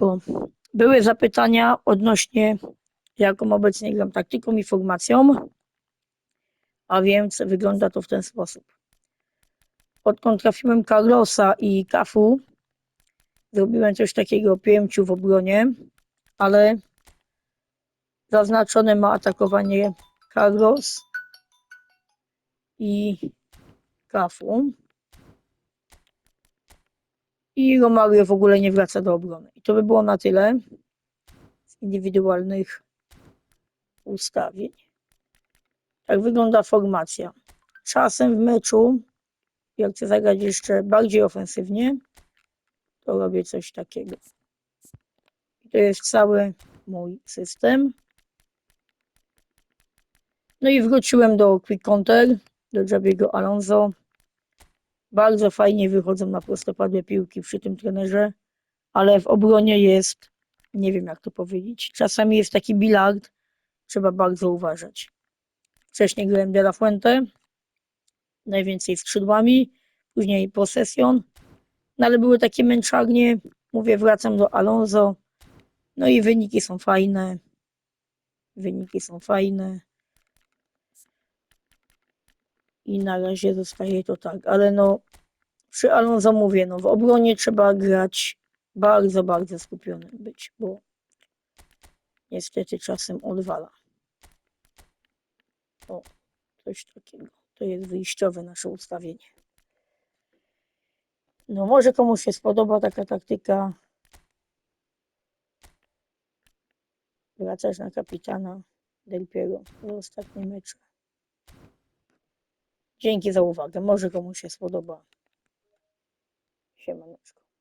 bo były zapytania odnośnie jaką obecnie gram taktyką i formacją, a więc wygląda to w ten sposób. Odkąd trafiłem Carlosa i Kafu, zrobiłem coś takiego pięciu w obronie, ale zaznaczone ma atakowanie Carlos i Kafu. I Romario w ogóle nie wraca do obrony. I to by było na tyle z indywidualnych ustawień. Tak wygląda formacja. Czasem w meczu, jak chcę zagrać jeszcze bardziej ofensywnie, to robię coś takiego. I to jest cały mój system. No i wróciłem do Quick Counter, do Javiego Alonso. Bardzo fajnie wychodzą na prostopadłe piłki przy tym trenerze, ale w obronie jest, nie wiem jak to powiedzieć, czasami jest taki bilard, trzeba bardzo uważać. Wcześniej grałem De La Fuente, najwięcej skrzydłami, później posesjon, no ale były takie męczarnie, mówię, wracam do Alonso, no i wyniki są fajne, wyniki są fajne. I na razie zostaje to tak, ale no przy Alonso mówię, no w obronie trzeba grać bardzo, bardzo skupionym być, bo niestety czasem odwala. O, coś takiego. To jest wyjściowe nasze ustawienie. No może komuś się spodoba taka taktyka. Wracać na kapitana Del Piero w ostatnim meczu. Dzięki za uwagę. Może komuś się spodoba. 什么？哪个？